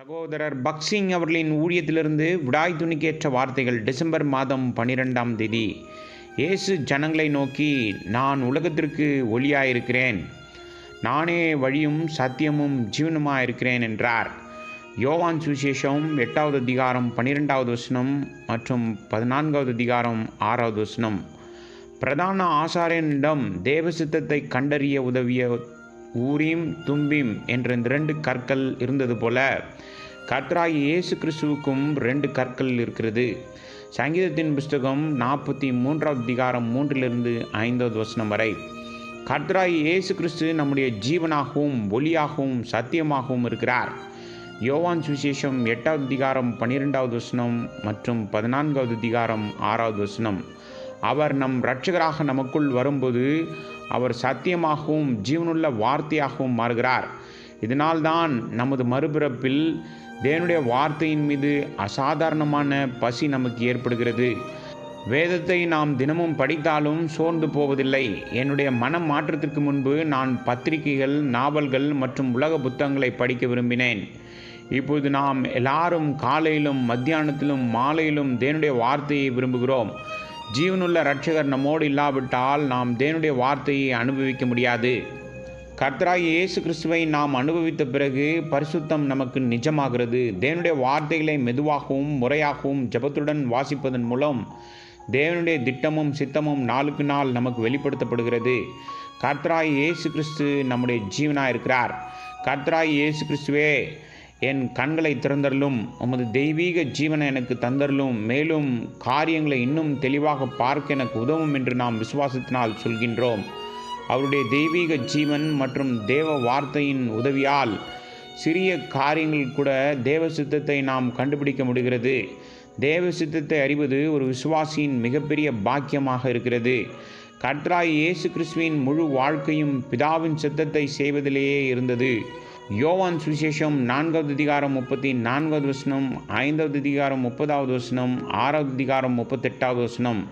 சகோதரர் பக்சிங் அவர்களின் ஊழியத்திலிருந்து விடாய் துணிக்கேற்ற வார்த்தைகள் டிசம்பர் மாதம் பன்னிரெண்டாம் தேதி. இயேசு ஜனங்களை நோக்கி நான் உலகத்திற்கு ஒளியாயிருக்கிறேன். நானே வழியும் சத்தியமும் ஜீவனுமாயிருக்கிறேன் என்றார். யோவான் சுவிசேஷம் எட்டாவது அதிகாரம் பன்னிரெண்டாவது வசனம் மற்றும் பதினான்காவது அதிகாரம் ஆறாவது வசனம். பிரதான ஆசாரியனிடம் தேவசித்தத்தை கண்டறிய உதவிய ஊரீம் தும்பீம் என்ற இந்த ரெண்டு கற்கள் இருந்தது போல கர்த்தராகி இயேசு கிறிஸ்துவுக்கும் ரெண்டு கற்கள் இருக்கிறது. சங்கீதத்தின் புஸ்தகம் நாற்பத்தி மூன்றாவது அதிகாரம் மூன்றிலிருந்து ஐந்தாவது வசனம் வரை கர்த்தராகி இயேசு கிறிஸ்து நம்முடைய ஜீவனாகவும் ஒளியாகவும் சத்தியமாகவும் இருக்கிறார். யோவான் சுவிசேஷம் எட்டாவது அதிகாரம் பன்னிரெண்டாவது வசனம் மற்றும் பதினான்காவது அதிகாரம் ஆறாவது வசனம். அவர் நம் இரட்சகராக நமக்குள் வரும்போது அவர் சத்தியமாகவும் ஜீவனுள்ள வார்த்தையாகவும் மாறுகிறார். இதனால்தான் நமது மறுபிறப்பில் தேவனுடைய வார்த்தையின் மீது அசாதாரணமான பசி நமக்கு ஏற்படுகிறது. வேதத்தை நாம் தினமும் படித்தாலும் சோர்ந்து போவதில்லை. என்னுடைய மனம் மாற்றத்திற்கு முன்பு நான் பத்திரிகைகள் நாவல்கள் மற்றும் உலக புத்தகங்களை படிக்க விரும்பினேன். இப்போது நாம் எல்லாரும் காலையிலும் மத்தியானத்திலும் மாலையிலும் தேவனுடைய வார்த்தையை விரும்புகிறோம். ஜீவனுள்ள ரட்சகர் நம்மோடு இல்லாவிட்டால் நாம் தேவனுடைய வார்த்தையை அனுபவிக்க முடியாது. கர்த்தராக இயேசு கிறிஸ்துவை நாம் அனுபவித்த பிறகு பரிசுத்தம் நமக்கு நிஜமாகிறது. தேவனுடைய வார்த்தைகளை மெதுவாகவும் முறையாகவும் ஜபத்துடன் வாசிப்பதன் மூலம் தேவனுடைய திட்டமும் சித்தமும் நாளுக்கு நாள் நமக்கு வெளிப்படுத்தப்படுகிறது. கர்த்தராய் இயேசு கிறிஸ்து நம்முடைய ஜீவனாக இருக்கிறார் கர்த்தராய் இயேசு கிறிஸ்துவே என் கண்களை திறந்தரலும் உமது தெய்வீக ஜீவனை எனக்கு தந்தரலும் மேலும் காரியங்களை இன்னும் தெளிவாக பார்க்க எனக்கு உதவும் என்று நாம் விசுவாசத்தினால் சொல்கின்றோம். அவருடைய தெய்வீக ஜீவன் மற்றும் தேவ வார்த்தையின் உதவியால் சிறிய காரியங்கள் கூட தேவ சித்தத்தை நாம் கண்டுபிடிக்க முடிகிறது. தேவ சித்தத்தை அறிவது ஒரு விசுவாசியின் மிகப்பெரிய பாக்கியமாக இருக்கிறது. கர்த்தராய் இயேசு கிறிஸ்துவின் முழு வாழ்க்கையும் பிதாவின் சித்தத்தை செய்வதிலேயே இருந்தது. யோவான் சுவிசேஷம் நான்காவது அதிகாரம் முப்பத்தி நான்காவது வசனம் ஐந்தாவது அதிகாரம் முப்பதாவது வசனம் ஆறாவது அதிகாரம் முப்பத்தெட்டாவது வசனம்.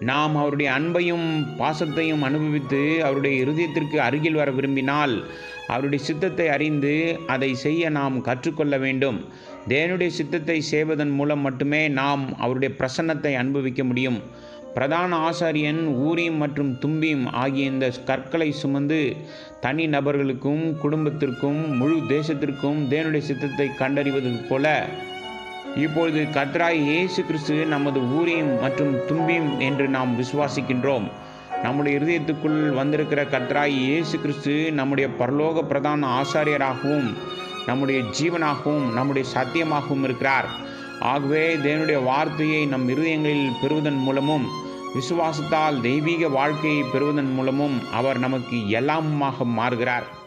நாம் அவருடைய அன்பையும் பாசத்தையும் அனுபவித்து அவருடைய இருதயத்திற்கு அருகில் வர விரும்பினால் அவருடைய சித்தத்தை அறிந்து அதை செய்ய நாம் கற்றுக்கொள்ள வேண்டும். தேவனுடைய சித்தத்தை செய்வதன் மூலம் மட்டுமே நாம் அவருடைய பிரசன்னத்தை அனுபவிக்க முடியும். பிரதான ஆசாரியன் ஊரீம் மற்றும் தும்பீம் ஆகிய இந்த கற்களை சுமந்து தனி நபர்களுக்கும் குடும்பத்திற்கும் முழு தேசத்திற்கும் தேவனுடைய சித்தத்தை கண்டறிவது போல இப்பொழுது கத்ராய் இயேசு கிறிஸ்து நமது ஊரீம் மற்றும் தும்பீம் என்று நாம் விசுவாசிக்கின்றோம். நம்முடைய இருதயத்துக்குள் வந்திருக்கிற கத்ராய் இயேசு கிறிஸ்து நம்முடைய பரலோக பிரதான ஆசாரியராகவும் நம்முடைய ஜீவனாகவும் நம்முடைய சத்தியமாகவும் இருக்கிறார். ஆகவே தேவனுடைய வார்த்தையை நம் இருதயங்களில் பெறுவதன் மூலமும் விசுவாசத்தால் தெய்வீக வாழ்க்கையை பெறுவதன் மூலமும் அவர் நமக்கு எல்லாமாக மாறுகிறார்.